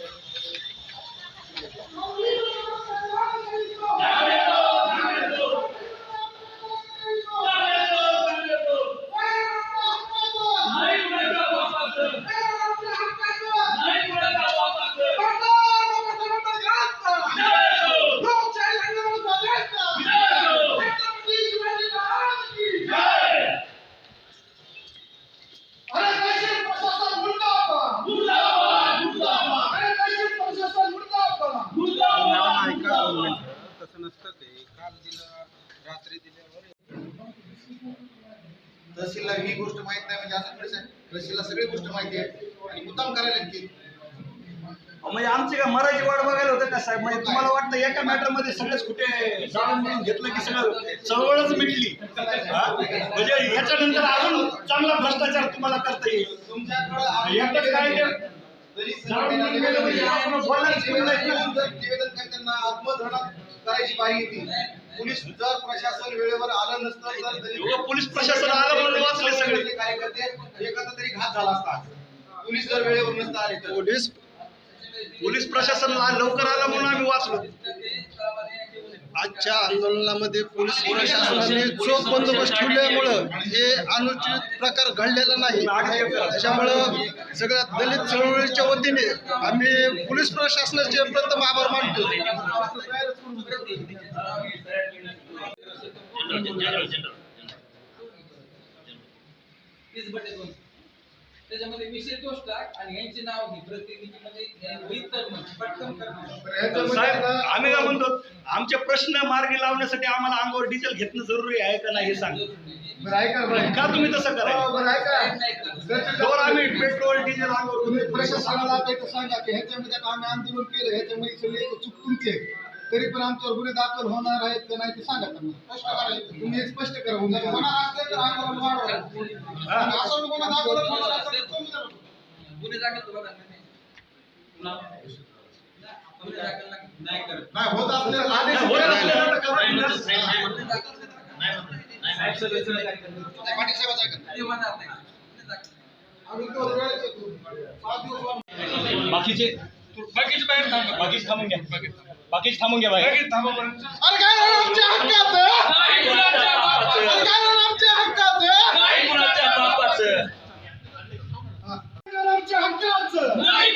Amen. तहसीलला ही गोष्ट माहीत नाही म्हणजे असं थोडीच आहे तहसीलला सगळी गोष्ट माहिती आहे. आणि मुद्दाम करायला की म्हणजे आमची काय मराठी वाट बघायला होतं का साहेब? म्हणजे तुम्हाला वाटतं एका मॅटरमध्ये सगळेच कुठे जाणून म्हणून घेतलं की सगळं चळवळच मिटली? म्हणजे याच्यानंतर अजून चांगला भ्रष्टाचार तुम्हाला करता येईल. तुमच्याकडे काय करायची पाहिजे पोलीस जर प्रशासन वेळेवर आलं नसतं तर तरी- एवढं पोलीस प्रशासन आलं म्हणून वाचले सगळे. कार्यकर्ते एखादा तरी घात झाला असता. पोलीस जर वेळेवर नसतं आले तर. पोलीस पोलीस प्रशासन लवकर आलं म्हणून आम्ही वाचलो. आजच्या आंदोलनामध्ये पोलीस प्रशासनाने चोख बंदोबस्त ठेवल्यामुळं हे अनुचित प्रकार घडलेला नाही. त्याच्यामुळं सगळ्या दलित चळवळीच्या वतीने आम्ही पोलीस प्रशासनाचे प्रथम आभार मानतो. तीस बटे त्याच्यामध्ये विषय दोष टाक आणि यांचे नाव घे पटकन आम्ही काय म्हणतो आमचे प्रश्न मार्गी लावण्यासाठी आम्हाला अंगावर डिझेल घेतणं जरुरी आहे का नाही हे सांग बरं ऐका बरं. का तुम्ही तसं करा हो, बरं ऐका नाही करणार. जर जवळ आम्ही पेट्रोल डिझेल अंगावर. प्रशासनाला सांगा की ह्याच्यामध्ये आम्ही आंदोलन केलं ह्याच्यामध्ये सगळे चूक तुमची आहे. तरी पण आमच्यावर गुन्हे दाखल होणार आहेत का नाही ते सांगा त्यांना स्पष्ट करा तुम्ही हे स्पष्ट करा जर होणार असले तर आंदोलन वाढवा आणि असं गुन्हा दाखल होणार असेल तर तुम्ही करा. गुन्हे दाखल तुला करणार नाही. गुन्हे दाखल नाही- नाही करत. नाही होत असले तर आदेश नाही, होत द्या. असलेलं तर करा बिनधास्त. गुन्हे दाखल करणार नाही. नाही, पाटील साहेबाचं ऐका. ते होणार नाही. गुन्हे दाखल नाही. आम्ही तेवढं वेळेत येतो. पाच दिवस वाट- बाकीचे बाकीचे बाहेर थांबा. बाकीच थांबून घ्या. बाकीच थांबून घ्या बाकी थांबून थांबापर्यंत अरे काय झालं आमच्या हक्काचं? काय झालं आमच्या हक्काचं? नाही